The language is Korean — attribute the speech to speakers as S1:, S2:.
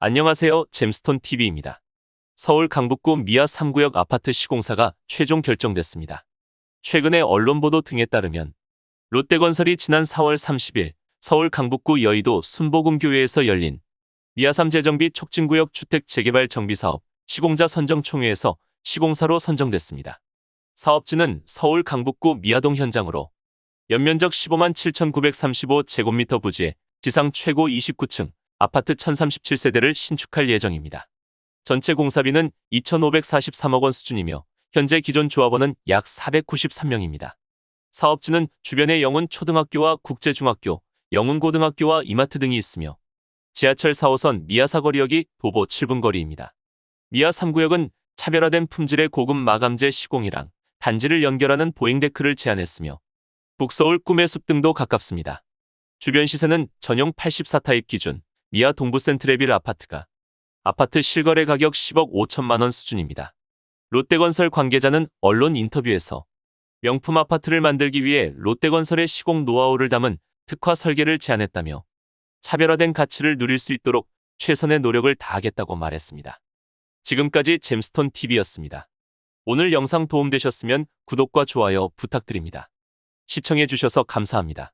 S1: 안녕하세요. 잼스톤 TV입니다. 서울 강북구 미아 3구역 아파트 시공사가 최종 결정됐습니다. 최근에 언론 보도 등에 따르면 롯데건설이 지난 4월 30일 서울 강북구 여의도 순복음교회에서 열린 미아 3 재정비 촉진구역 주택 재개발 정비사업 시공자 선정 총회에서 시공사로 선정됐습니다. 사업지는 서울 강북구 미아동 현장으로 연면적 15만 7,935제곱미터 부지에 지상 최고 29층 아파트 1037세대를 신축할 예정입니다. 전체 공사비는 2,543억 원 수준이며 현재 기존 조합원은 약 493명입니다. 사업지는 주변에 영훈 초등학교와 국제중학교, 영훈 고등학교와 이마트 등이 있으며 지하철 4호선 미아 사거리역이 도보 7분 거리입니다. 미아 3구역은 차별화된 품질의 고급 마감재 시공이랑 단지를 연결하는 보행데크를 제안했으며 북서울 꿈의 숲 등도 가깝습니다. 주변 시세는 전용 84타입 기준 미아 동부 센트레빌 아파트가 아파트 실거래 가격 10억 5천만 원 수준입니다. 롯데건설 관계자는 언론 인터뷰에서 명품 아파트를 만들기 위해 롯데건설의 시공 노하우를 담은 특화 설계를 제안했다며 차별화된 가치를 누릴 수 있도록 최선의 노력을 다하겠다고 말했습니다. 지금까지 잼스톤 TV였습니다. 오늘 영상 도움되셨으면 구독과 좋아요 부탁드립니다. 시청해주셔서 감사합니다.